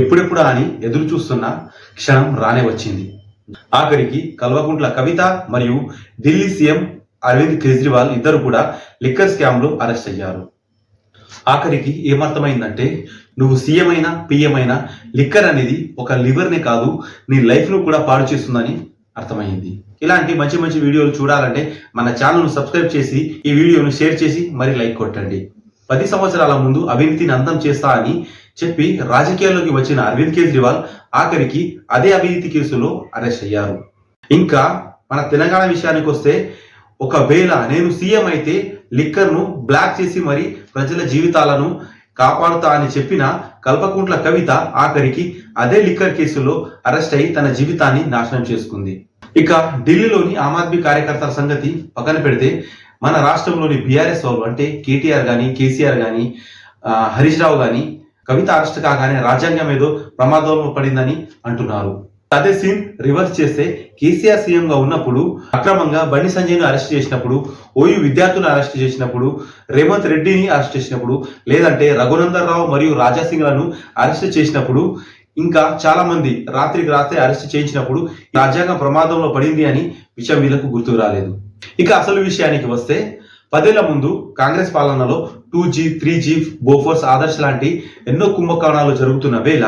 ఎప్పుడెప్పుడా అని ఎదురు చూస్తున్న క్షణం రానే వచ్చింది. ఆఖరికి కల్వకుంట్ల కవిత మరియు ఢిల్లీ సీఎం అరవింద్ కేజ్రీవాల్ ఇద్దరు కూడా లిక్కర్ స్కామ్లో అరెస్ట్ అయ్యారు. ఆఖరికి ఏమర్థమైందంటే నువ్వు సీఎం అయినా పిఎం అయినా లిక్కర్ అనేది ఒక లివర్నే కాదు నీ లైఫ్ను కూడా పాడు చేస్తుందని అర్థమైంది. ఇలాంటి మంచి మంచి వీడియోలు చూడాలంటే మన ఛానల్ను సబ్స్క్రైబ్ చేసి ఈ వీడియోను షేర్ చేసి మరి లైక్ కొట్టండి. పది సంవత్సరాల ముందు అవినీతిని అంతం చేస్తా అని చెప్పి రాజకీయాల్లోకి వచ్చిన అరవింద్ కేజ్రీవాల్ ఆఖరికి అదే అవినీతి కేసులో అరెస్ట్ అయ్యారు. ఇంకా మన తెలంగాణ విషయానికి వస్తే ఒకవేళ నేను సీఎం అయితే లిక్కర్ను బ్లాక్ చేసి మరి ప్రజల జీవితాలను కాపాడుతా అని చెప్పిన కల్పకుంట్ల కవిత ఆఖరికి అదే లిక్కర్ కేసులో అరెస్ట్ అయి తన జీవితాన్ని నాశనం చేసుకుంది. ఇక ఢిల్లీలోని ఆమ్ ఆద్మీ కార్యకర్తల సంగతి పక్కన పెడితే మన రాష్ట్రంలోని బీఆర్ఎస్ వాళ్ళు అంటే కేటీఆర్ కానీ కేసీఆర్ కానీ హరీష్ రావు కానీ కవిత అరెస్ట్ కాగానే రాజ్యాంగం ఏదో ప్రమాదంలో పడిందని అంటున్నారు. అదే సీన్ రివర్స్ చేస్తే కేసీఆర్ సీఎంగా ఉన్నప్పుడు అక్రమంగా బండి సంజయ్ను అరెస్ట్ చేసినప్పుడు ఓయు విద్యార్థులను అరెస్ట్ చేసినప్పుడు రేవంత్ రెడ్డిని అరెస్ట్ చేసినప్పుడు లేదంటే రఘునందన్ రావు మరియు రాజా సింగ్లను అరెస్ట్ చేసినప్పుడు ఇంకా చాలా మంది రాత్రికి రాత్రి అరెస్ట్ చేయించినప్పుడు రాజ్యాంగం ప్రమాదంలో పడింది అని విషయం వీళ్ళకు గుర్తుకు రాలేదు. ఇక అసలు విషయానికి వస్తే పదేళ్ళ ముందు కాంగ్రెస్ పాలనలో two G three G Bofors Adarsh లాంటి ఎన్నో కుంభకోణాలు జరుగుతున్న వేళ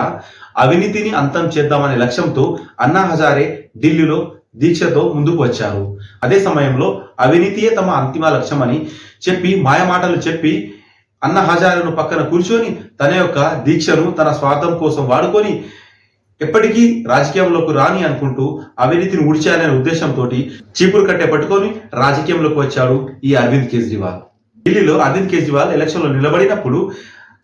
అవినీతిని అంతం చేద్దామనే లక్ష్యంతో అన్నా హజారే ఢిల్లీలో దీక్షతో ముందుకు వచ్చారు. అదే సమయంలో అవినీతియే తమ అంతిమ లక్ష్యమని చెప్పి మాయమాటలు చెప్పి అన్న హజారేను పక్కన కూర్చొని తన యొక్క దీక్షను తన స్వార్థం కోసం వాడుకొని ఎప్పటికీ రాజకీయంలోకి రాని అనుకుంటూ అవినీతిని ఉడిచాలనే ఉద్దేశంతో చీపురు కట్టే పట్టుకొని రాజకీయంలోకి వచ్చాడు ఈ అరవింద్ కేజ్రీవాల్. ఢిల్లీలో అరవింద్ కేజ్రీవాల్ ఎలక్షన్లో నిలబడినప్పుడు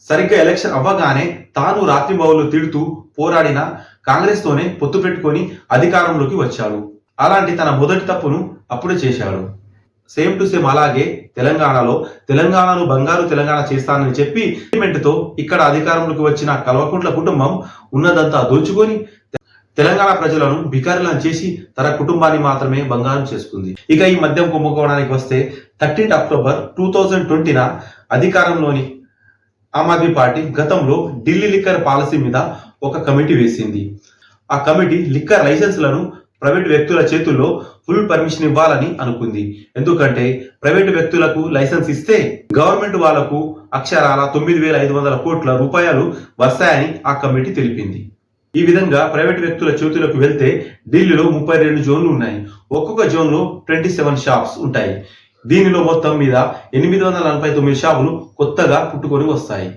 సరిగ్గా ఎలక్షన్ అవ్వగానే తాను రాత్రి బావులు తిడుతూ పోరాడిన కాంగ్రెస్ తోనే పొత్తు పెట్టుకొని అధికారంలోకి వచ్చాడు. అలాంటి తన మొదటి తప్పును అప్పుడే చేశాడు. సేమ్ టు సేమ్ అలాగే తెలంగాణలో తెలంగాణను బంగారు తెలంగాణ చేస్తానని చెప్పి తో ఇక్కడ అధికారంలోకి వచ్చిన కల్వకుంట్ల కుటుంబం ఉన్నదంతా దోచుకొని తెలంగాణ ప్రజలను భికారులను చేసి తన కుటుంబాన్ని మాత్రమే బంగారం చేసుకుంది. ఇక ఈ మద్యం కుంభకోణానికి వస్తే థర్టీన్త్ అక్టోబర్ టూ థౌజండ్ ట్వంటీన అధికారంలోని ఆమ్ ఆద్మీ పార్టీ గతంలో ఢిల్లీ లిక్కర్ పాలసీ మీద ఒక కమిటీ వేసింది. ఆ కమిటీ లిక్కర్ లైసెన్స్లను ప్రైవేట్ వ్యక్తుల చేతుల్లో ఫుల్ పర్మిషన్ ఇవ్వాలని అనుకుంది. ఎందుకంటే ప్రైవేట్ వ్యక్తులకు లైసెన్స్ ఇస్తే గవర్నమెంట్ వాళ్ళకు అక్షరాల తొమ్మిది వేల ఐదు వందల కోట్ల రూపాయలు వస్తాయని ఆ కమిటీ తెలిపింది. ఈ విధంగా ప్రైవేట్ వ్యక్తుల చేతులకు వెళ్తే ఢిల్లీలో ముప్పై రెండు జోన్లు ఉన్నాయి. ఒక్కొక్క జోన్లో ట్వంటీ సెవెన్ షాప్స్ ఉంటాయి. దీనిలో మొత్తం మీద ఎనిమిది వందల నలభై తొమ్మిది షాపులు కొత్తగా పుట్టుకొని వస్తాయి.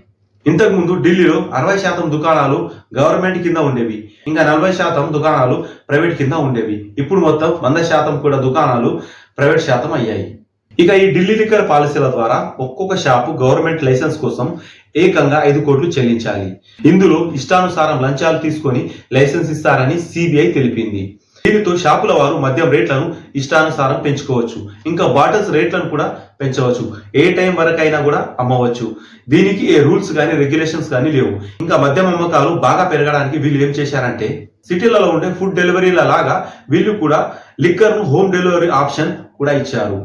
ఇంతకుముందు ఢిల్లీలో అరవై శాతం దుకాణాలు గవర్నమెంట్ కింద ఉండేవి. ఇంకా నలభై శాతం దుకాణాలు ప్రైవేట్ కింద ఉండేవి. ఇప్పుడు మొత్తం వంద శాతం కూడా దుకాణాలు ప్రైవేట్ శాతం అయ్యాయి. ఇక ఈ ఢిల్లీ లిక్కర్ పాలసీల ద్వారా ఒక్కొక్క షాపు గవర్నమెంట్ లైసెన్స్ కోసం ఏకంగా ఐదు కోట్లు చెల్లించాలి. ఇందులో ఇష్టానుసారం లంచాలు తీసుకొని లైసెన్స్ ఇస్తారని సిబిఐ తెలిపింది. దీనితో షాపుల వారు మద్యం రేట్లను ఇష్టానుసారం పెంచుకోవచ్చు. ఇంకా బాటిల్స్ రేట్లను కూడా పెంచవచ్చు. ఏ టైం వరకైనా కూడా అమ్మవచ్చు. దీనికి ఏ రూల్స్ కానీ రెగ్యులేషన్స్ కానీ లేవు. ఇంకా మద్యం అమ్మకాలు బాగా పెరగడానికి వీళ్ళు ఏం చేశారంటే సిటీలలో ఉండే ఫుడ్ డెలివరీల లాగా వీళ్ళు కూడా లిక్కర్ను హోమ్ డెలివరీ ఆప్షన్ కూడా ఇచ్చారు.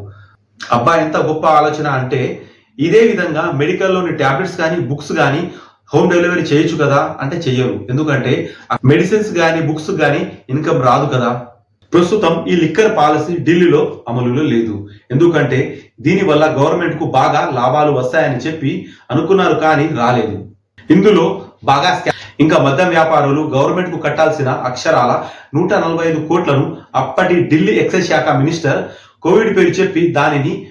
అబ్బా ఎంత గొప్ప ఆలోచన అంటే ఇదే విధంగా మెడికల్లోని టాబ్లెట్స్ కానీ బుక్స్ కానీ హోమ్ డెలివరీ చేయొచ్చు కదా? అంటే చెయ్యరు. ఎందుకంటే మెడిసిన్స్ కానీ బుక్స్ కానీ ఇన్కమ్ రాదు కదా? ప్రస్తుతం ఈ లిక్కర్ పాలసీ ఢిల్లీలో అమలులో లేదు. ఎందుకంటే దీనివల్ల గవర్నమెంట్కు బాగా లాభాలు వస్తాయని చెప్పి అనుకున్నారు కానీ రాలేదు. ఇందులో బాగా ఇంకా మద్యం వ్యాపారులు గవర్నమెంట్కు కట్టాల్సిన అక్షరాల నూట నలభై ఐదు కోట్లను అప్పటి ఢిల్లీ ఎక్సైజ్ శాఖ మినిస్టర్ కోవిడ్ పేరు చెప్పి దానిని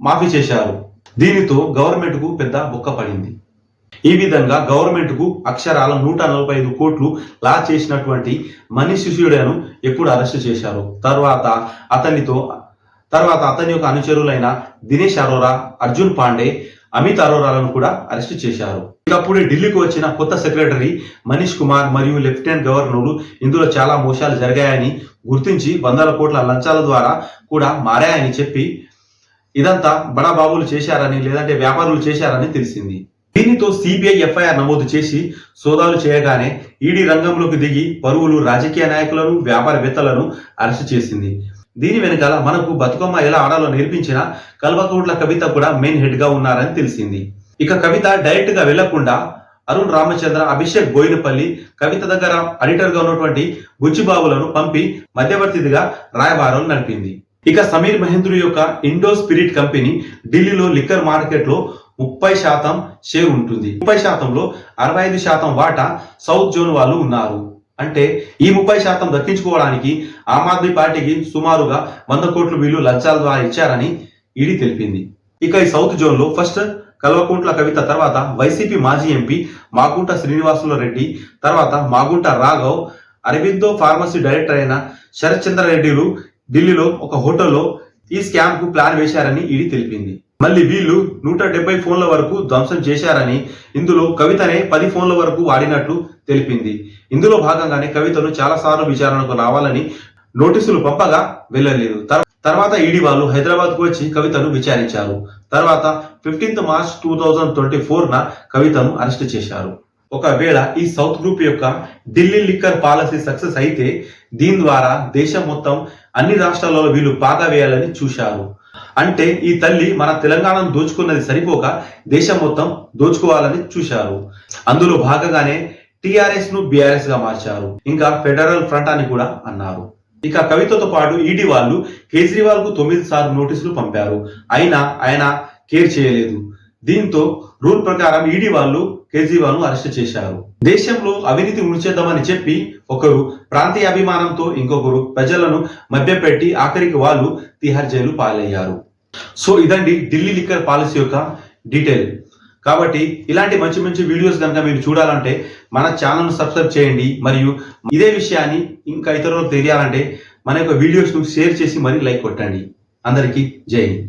మాఫీ చేశారు. దీనితో గవర్నమెంట్కు పెద్ద బొక్క పడింది. ఈ విధంగా గవర్నమెంట్కు అక్షరాల నూట నలభై ఐదు కోట్లు లా చేసినటువంటి మనీష్ సిసోడియాను ఎప్పుడు అరెస్ట్ చేశారు? తర్వాత అతనితో తర్వాత అతని యొక్క అనుచరులైన దినేష్ అరోరా అర్జున్ పాండే అమిత్ అరోరాలను కూడా అరెస్ట్ చేశారు. ఇకప్పుడే ఢిల్లీకి వచ్చిన కొత్త సెక్రటరీ మనీష్ కుమార్ మరియు లెఫ్టినెంట్ గవర్నర్లు ఇందులో చాలా మోసాలు జరిగాయని గుర్తించి వందల కోట్ల లంచాల ద్వారా కూడా మారాయని చెప్పి ఇదంతా బడాబాబులు చేశారని లేదంటే వ్యాపారులు చేశారని తెలిసింది. దీనితో సిబిఐ ఎఫ్ఐఆర్ నమోదు చేసి సోదాలు చేయగానే ఈడీ రంగంలోకి దిగి పరువులు రాజకీయ నాయకులను వ్యాపారవేత్తలను అరెస్టు చేసింది. దీని వెనకాల మనకు బతుకమ్మ ఎలా ఆడాలో నేర్పించిన కల్వకుంట్ల కవిత కూడా మెయిన్ హెడ్గా ఉన్నారని తెలిసింది. ఇక కవిత డైరెక్ట్గా వెళ్ళకుండా అరుణ్ రామచంద్ర అభిషేక్ బోయినపల్లి కవిత దగ్గర అడిటర్గా ఉన్నటువంటి బుచ్చిబాబులను పంపి మధ్యవర్తిగా రాయబారం నడిపింది. ఇక సమీర్ మహేంద్రు యొక్క ఇండో స్పిరిట్ కంపెనీ ఢిల్లీలో లిక్కర్ మార్కెట్లో ముప్పై శాతం షేర్ ఉంటుంది. ముప్పై శాతంలో అరవై ఐదు శాతం వాటా సౌత్ జోన్ వాళ్ళు ఉన్నారు. అంటే ఈ ముప్పై శాతం దక్కించుకోవడానికి ఆమ్ ఆద్మీ పార్టీకి సుమారుగా వంద కోట్ల వీళ్ళు లంచాల ద్వారా ఇచ్చారని ఈడీ తెలిపింది. ఇక ఈ సౌత్ జోన్లో ఫస్ట్ కల్వకుంట్ల కవిత తర్వాత వైసీపీ మాజీ ఎంపీ మాగుంట శ్రీనివాసుల రెడ్డి తర్వాత మాగుంట రాఘవ్ అరవిందో ఫార్మసీ డైరెక్టర్ అయిన శరత్ చంద్ర రెడ్డిలు ఢిల్లీలో ఒక హోటల్లో ఈ స్కామ్కు ప్లాన్ వేశారని ఈడీ తెలిపింది. మళ్ళీ వీళ్ళు నూట డెబ్బై ఫోన్ల వరకు ధ్వంసం చేశారని ఇందులో కవితనే పది ఫోన్ల వరకు వాడినట్లు తెలిపింది. ఇందులో భాగంగానే కవితను చాలా సార్లు విచారణకు రావాలని నోటీసులు పంపగా వెళ్ళలేదు. తర్వాత ఈడీ వాళ్ళు హైదరాబాద్కు వచ్చి కవితను విచారించారు. తర్వాత fifteenth March two thousand twenty four న కవితను అరెస్ట్ చేశారు. ఒకవేళ ఈ సౌత్ గ్రూప్ యొక్క ఢిల్లీ లిక్కర్ పాలసీ సక్సెస్ అయితే దీని ద్వారా దేశం మొత్తం అన్ని రాష్ట్రాలలో వీళ్ళు పాగా వేయాలని చూశారు. అంటే ఈ తల్లి మన తెలంగాణను దోచుకున్నది సరిపోక దేశం మొత్తం దోచుకోవాలని చూశారు. అందులో భాగంగానే టిఆర్ఎస్ను బిఆర్ఎస్గా మార్చారు. ఇంకా ఫెడరల్ ఫ్రంట్ అని కూడా అన్నారు. ఇక కవితతో పాటు ఈడీ వాళ్ళు కేజ్రీవాల్కు తొమ్మిది సార్లు నోటీసులు పంపారు. అయినా ఆయన కేర్ చేయలేదు. దీంతో రూల్ ప్రకారం ఈడీ వాళ్ళు కేజ్రీవాల్ను అరెస్ట్ చేశారు. దేశంలో అవినీతి ఉంచేద్దామని చెప్పి ఒకరు ప్రాంతీయ అభిమానంతో ఇంకొకరు ప్రజలను మభ్యపెట్టి ఆఖరికి వాళ్ళు తిహార్ జైలు పాలయ్యారు. సో ఇదండి ఢిల్లీ లిక్కర్ పాలసీ యొక్క డీటెయిల్. కాబట్టి ఇలాంటి మంచి మంచి వీడియోస్ కనుక మీరు చూడాలంటే మన ఛానల్ను సబ్స్క్రైబ్ చేయండి. మరియు ఇదే విషయాన్ని ఇంకా ఇతరులకు తెలియాలంటే మన యొక్క వీడియోస్ను షేర్ చేసి మరీ లైక్ కొట్టండి. అందరికీ జై హింద్.